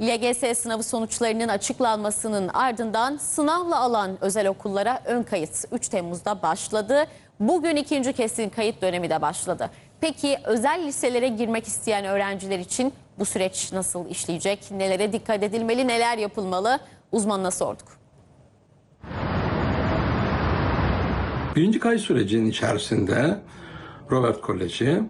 LGS sınavı sonuçlarının açıklanmasının ardından sınavla alan özel okullara ön kayıt 3 Temmuz'da başladı. Bugün ikinci kesin kayıt dönemi de başladı. Peki özel liselere girmek isteyen öğrenciler için bu süreç nasıl işleyecek? Nelere dikkat edilmeli, neler yapılmalı? Uzmanına sorduk. Birinci kayıt sürecinin içerisinde Robert Koleji,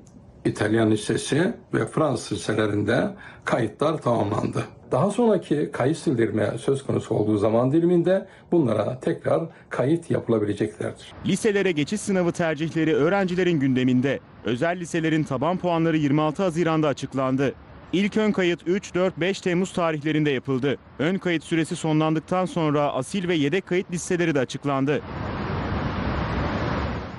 İtalyan Lisesi ve Fransız liselerinde kayıtlar tamamlandı. Daha sonraki kayıt sildirme söz konusu olduğu zaman diliminde bunlara tekrar kayıt yapılabileceklerdir. Liselere geçiş sınavı tercihleri öğrencilerin gündeminde. Özel liselerin taban puanları 26 Haziran'da açıklandı. İlk ön kayıt 3, 4, 5 Temmuz tarihlerinde yapıldı. Ön kayıt süresi sonlandıktan sonra asil ve yedek kayıt listeleri de açıklandı.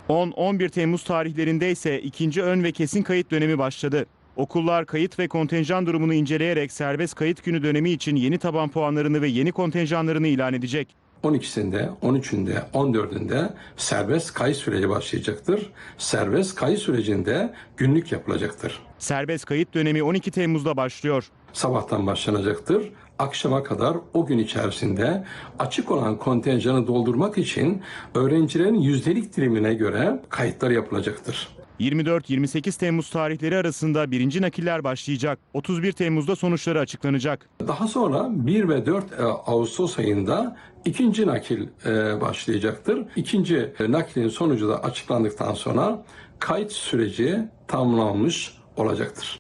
10-11 Temmuz tarihlerinde ise ikinci ön ve kesin kayıt dönemi başladı. Okullar kayıt ve kontenjan durumunu inceleyerek serbest kayıt günü dönemi için yeni taban puanlarını ve yeni kontenjanlarını ilan edecek. 12'sinde, 13'ünde, 14'ünde serbest kayıt süreci başlayacaktır. Serbest kayıt sürecinde günlük yapılacaktır. Serbest kayıt dönemi 12 Temmuz'da başlıyor. sabahtan başlanacaktır. Akşama kadar o gün içerisinde açık olan kontenjanı doldurmak için öğrencilerin yüzdelik dilimine göre kayıtlar yapılacaktır. 24-28 Temmuz tarihleri arasında birinci nakiller başlayacak. 31 Temmuz'da sonuçları açıklanacak. Daha sonra 1 ve 4 e, Ağustos ayında ikinci nakil e, başlayacaktır. İkinci e, nakilin sonucu da açıklandıktan sonra kayıt süreci tamamlanmış olacaktır.